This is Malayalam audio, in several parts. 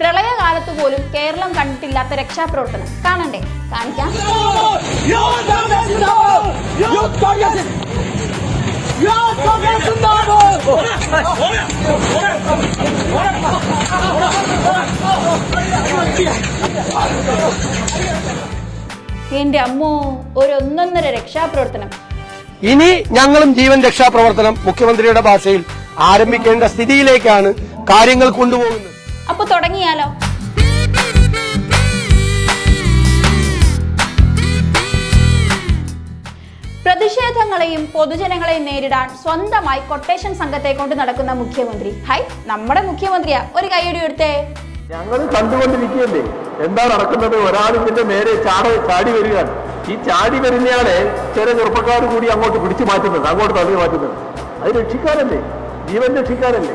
പ്രളയകാലത്ത് പോലും കേരളം കണ്ടിട്ടില്ലാത്ത രക്ഷാപ്രവർത്തനം. കാണണ്ടേ? കാണിക്കാം. എന്റെ അമ്മോ ഒരു ഒന്നൊന്നര രക്ഷാപ്രവർത്തനം. ഇനി ഞങ്ങളും ജീവൻ രക്ഷാപ്രവർത്തനം മുഖ്യമന്ത്രിയുടെ ഭാഷയിൽ ആരംഭിക്കേണ്ട സ്ഥിതിയിലേക്കാണ് കാര്യങ്ങൾ കൊണ്ടുപോകുന്നത്. അപ്പൊ തുടങ്ങിയാലോ? പ്രതിഷേധങ്ങളെയും പൊതുജനങ്ങളെയും നേരിടാൻ സ്വന്തമായി കൊട്ടേഷൻ സംഘത്തെ കൊണ്ട് നടക്കുന്ന മുഖ്യമന്ത്രി. ഹൈ നമ്മുടെ മുഖ്യമന്ത്രിയാ. ഒരു കൈയടി എടുത്തേ. ഞങ്ങൾ കണ്ടുകൊണ്ടിരിക്കുകയല്ലേ? എന്താ നടക്കുന്നത്? ഒരാളിന്റെ നേരെ ചാടി ചാടി ഈ ചാടി വരുന്നയാളെ ചില ചെറുപ്പക്കാർ കൂടി അങ്ങോട്ട് പിടിച്ചു മാറ്റുന്നത് അങ്ങോട്ട് തള്ളി മാറ്റുന്നത്. അത് രക്ഷിക്കാനല്ലേ ജീവൻ രക്ഷിക്കാനല്ലേ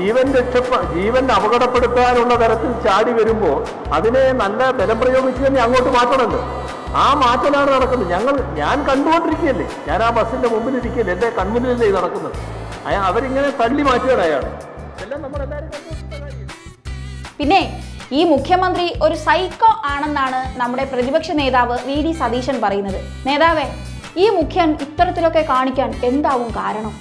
ജീവൻ രക്ഷപ്പ ജീവൻ അപകടപ്പെടുത്താനുള്ള തരത്തിൽ ചാടി വരുമ്പോൾ അതിനെ നല്ല ബലം പ്രയോഗിച്ച് തന്നെ അങ്ങോട്ട് മാറ്റണമല്ലോ. ആ മാറ്റലാണ് നടക്കുന്നത്. ഞങ്ങൾ ഞാൻ കണ്ടുകൊണ്ടിരിക്കുകയല്ലേ. ഞാൻ ആ ബസ്സിന്റെ മുമ്പിൽ ഇരിക്കുകയല്ലേ എന്റെ കൺമുന്നിലല്ലേ ഇത് നടക്കുന്നത്. അയാൾ അവരിങ്ങനെ തള്ളി മാറ്റുകയാണ് അയാൾ. എല്ലാം നമ്മളെല്ലാവരും പിന്നെ ഈ മുഖ്യമന്ത്രി ഒരു സൈക്കോ ആണെന്നാണ് നമ്മുടെ പ്രതിപക്ഷ നേതാവ് വി ഡി സതീശൻ പറയുന്നത്. നേതാവേ ഈ മുഖ്യൻ ഇത്തരത്തിലൊക്കെ കാണിക്കാൻ എന്താവും കാരണം?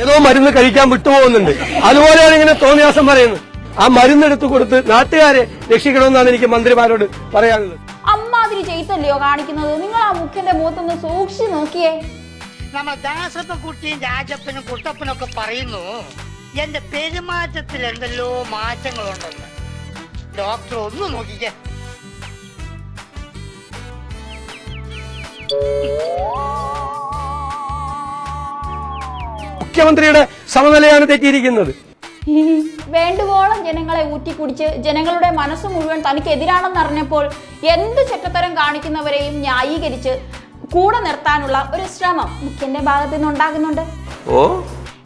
ഏതോ മരുന്ന് കഴിക്കാൻ വിട്ടുപോകുന്നുണ്ട്. അതുപോലെയാണ് ഇങ്ങനെ തോന്നിയാസം പറയുന്നത്. ആ മരുന്ന് എടുത്തു കൊടുത്ത് നാട്ടുകാരെ രക്ഷിക്കണമെന്നാണ് എനിക്ക് മന്ത്രിമാരോട് പറയാനുള്ളത്. അമ്മാതിരി ചെയ്തല്ലയോ കാണിക്കുന്നത്? നിങ്ങൾ ആ മുഖ്യന്റെ മുഖത്തൊന്ന് സൂക്ഷിച്ചു നോക്കിയേ. നമ്മൾ ദാസപ്പ കുട്ടിയും രാജപ്പനും കുട്ടപ്പനും ഒക്കെ പറയുന്നു എന്റെ പെരുമാറ്റത്തിൽ എന്തെല്ലോ മാറ്റങ്ങളുണ്ടെന്ന്. ഡോക്ടർ ഒന്ന് നോക്കിക്കേ. മുഖ്യമന്ത്രിയുടെ സമനിലയാണ് തെറ്റിയിരിക്കുന്നത്. വേണ്ടുവോളം ജനങ്ങളെ ഊറ്റിക്കുടിച്ച് ജനങ്ങളുടെ മനസ്സ് മുഴുവൻ തനിക്കെതിരാണെന്ന് അറിഞ്ഞപ്പോൾ എന്ത് ചെറ്റത്തരം കാണിക്കുന്നവരെയും ന്യായീകരിച്ച് കൂടെ നിർത്താനുള്ള ഒരു ശ്രമം മുഖ്യന്റെ ഭാഗത്തു നിന്നുണ്ടാകുന്നുണ്ട്. ഓ?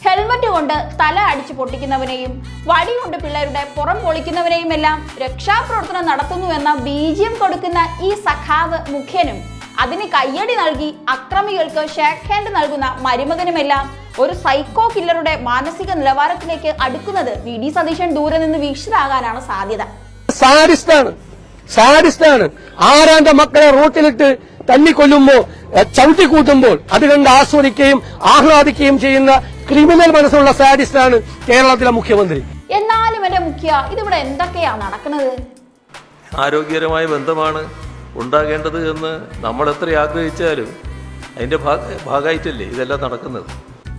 ഹെൽമറ്റ് കൊണ്ട് തല അടിച്ചു പൊട്ടിക്കുന്നവനെയും വടി കൊണ്ട് പിള്ളേരുടെ പുറം പൊളിക്കുന്നവനെയും എല്ലാം രക്ഷാപ്രവർത്തനം നടത്തുന്നു എന്ന ബീജ്യം കൊടുക്കുന്ന ഈ സഖാവ് മുഖ്യനും അതിന് കയ്യടി നൽകി അക്രമികൾക്ക് ഷേക്ക് ഹാൻഡ് നൽകുന്ന മരുമകനുമെല്ലാം ഒരു സൈക്കോ കില്ലറുടെ മാനസിക നിലവാരത്തിലേക്ക് അടുക്കുന്നത് വി ഡി സതീശൻ ദൂരെ നിന്ന് വീക്ഷിതാകാനാണ് സാധ്യത. സാരിസ്റ്റാണ് സാരിസ്റ്റാണ് ആരാന്റെ മക്കളെ റോട്ടിലിട്ട് തല്ലിക്കൊല്ലുമ്പോൾ ചവിട്ടിക്കൂട്ടുമ്പോൾ അത് കണ്ട് ആസ്വദിക്കുകയും ആഹ്ലാദിക്കുകയും ചെയ്യുന്ന ക്രിമിനൽ മനസ്സുള്ള സാരിസ്റ്റാണ് കേരളത്തിലെ മുഖ്യമന്ത്രി. എന്നാലും എന്റെ മുഖ്യ ഇതിവിടെ എന്തൊക്കെയാണ് നടക്കുന്നത്? ആരോഗ്യകരമായ ബന്ധമാണ് ഉണ്ടാകേണ്ടത് എന്ന് നമ്മൾ എത്ര ആഗ്രഹിച്ചാലും അതിന്റെ ഭാഗ ഭാഗമായിട്ടല്ലേ ഇതെല്ലാം നടക്കുന്നത്.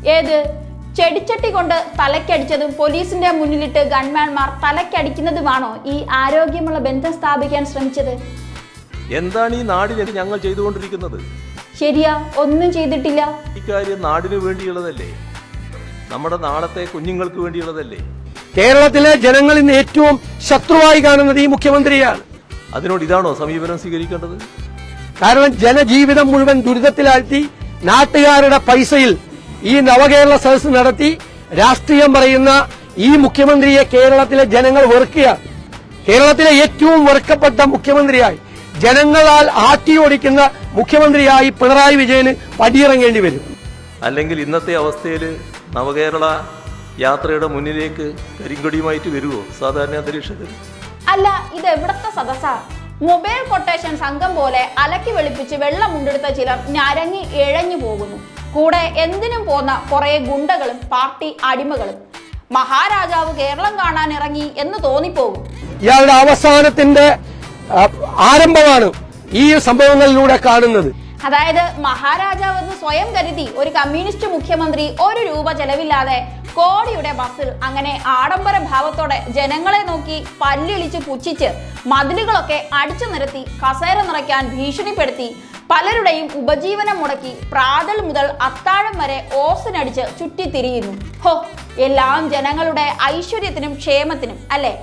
ഏത്? ചെടിച്ചട്ടി കൊണ്ട് തലക്കടിച്ചതും പോലീസിന്റെ മുന്നിലിട്ട് ഗൺമാൻമാർ തലക്കടിക്കുന്നതുമാണോ ഈ ആരോഗ്യമുള്ള ബന്ധം സ്ഥാപിക്കാൻ ശ്രമിച്ചത്? എന്താണ് ഈ നാടിന് ഞങ്ങൾ ചെയ്തുകൊണ്ടിരിക്കുന്നത്? ശരിയാ ഒന്നും ചെയ്തിട്ടില്ല. ഇക്കാര്യം കാര്യം നാടിന് വേണ്ടിയുള്ളതല്ലേ? നമ്മുടെ നാളത്തെ കുഞ്ഞുങ്ങൾക്ക് വേണ്ടിയുള്ളതല്ലേ? കേരളത്തിലെ ജനങ്ങൾ ഇന്ന് ഏറ്റവും ശത്രുവായി കാണുന്നത് ഈ മുഖ്യമന്ത്രിയാണ്. അതിനോട് ഇതാണോ സമീപനം സ്വീകരിക്കേണ്ടത്? കാരണം ജനജീവിതം മുഴുവൻ ദുരിതത്തിലാഴ്ത്തി നാട്ടുകാരുടെ പൈസയിൽ ഈ നവകേരള സദസ് നടത്തി രാഷ്ട്രീയം പറയുന്ന ഈ മുഖ്യമന്ത്രിയെ കേരളത്തിലെ ജനങ്ങൾ വെറുക്കുകയാണ് കേരളത്തിലെ ഏറ്റവും വെറുക്കപ്പെട്ട മുഖ്യമന്ത്രിയായി ജനങ്ങളാൽ ആട്ടിയോടിക്കുന്ന മുഖ്യമന്ത്രിയായി പിണറായി വിജയന് പടിയിറങ്ങേണ്ടി വരും. അല്ലെങ്കിൽ ഇന്നത്തെ അവസ്ഥയിൽ നവകേരള യാത്രയുടെ മുന്നിലേക്ക് കരിങ്കൊടിയുമായിട്ട് വരുമോ സാധാരണ അന്തരീക്ഷത്തിൽ. അല്ല ഇത് എവിടത്തെ സദസ്സാ? മൊബൈൽ കൊട്ടേഷൻ സംഘം പോലെ അലക്കി വെളുപ്പിച്ച് വെള്ളം മുണ്ടെടുത്ത ചിലർ ഞരങ്ങി ഇഴഞ്ഞു പോകുന്നു. കൂടെ എന്തിനും പോന്ന കുറെ ഗുണ്ടകളും പാർട്ടി അടിമകളും. മഹാരാജാവ് കേരളം കാണാൻ ഇറങ്ങി എന്ന് തോന്നിപ്പോകും. ഇയാളുടെ അവസാനത്തിന്റെ ആരംഭമാണ് ഈ സംഭവങ്ങളിലൂടെ കാണുന്നത്. അതായത് മഹാരാജാവ് എന്ന് സ്വയം കരുതി ഒരു കമ്മ്യൂണിസ്റ്റ് മുഖ്യമന്ത്രി ഒരു രൂപ ചെലവില്ലാതെ കോടിയുടെ ബസ്സിൽ അങ്ങനെ ആഡംബര ഭാവത്തോടെ ജനങ്ങളെ നോക്കി പല്ലിളിച്ച് പുച്ഛിച്ച് മതിലുകളൊക്കെ അടിച്ചു നിരത്തി കസേര നിറയ്ക്കാൻ ഭീഷണിപ്പെടുത്തി പലരുടെയും ഉപജീവനം മുടക്കി പ്രാതൽ മുതൽ അത്താഴം വരെ ഓസിനടിച്ച് ചുറ്റിത്തിരിയുന്നു. ഹോ എല്ലാം ജനങ്ങളുടെ ഐശ്വര്യത്തിനും ക്ഷേമത്തിനും അല്ലേ?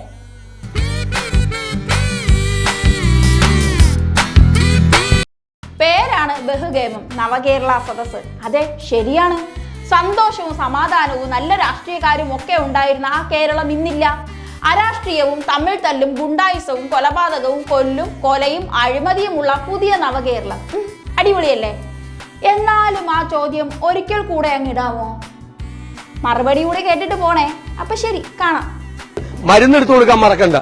പേരാണ് ബഹുഗേമം നവകേരള സദസ് അതെ ശരിയാണ്. സന്തോഷവും സമാധാനവും നല്ല രാഷ്ട്രീയക്കാരും ഒക്കെ ഉണ്ടായിരുന്ന ആ കേരളം ഇന്നില്ല. അരാഷ്ട്രീയവും തമ്മിൽ തല്ലും ഗുണ്ടായുസവും കൊലപാതകവും കൊല്ലും കൊലയും അഴിമതിയുമുള്ള പുതിയ നവകേരളം. അടിപൊളിയല്ലേ? എന്നാലും ആ ചോദ്യം ഒരിക്കൽ കൂടെ അങ്ങിടാമോ മറുപടി കൂടെ കേട്ടിട്ട് പോണേ. അപ്പൊ ശരി കാണാം. മരുന്നെടുത്തു കൊടുക്കാൻ മറക്കണ്ട.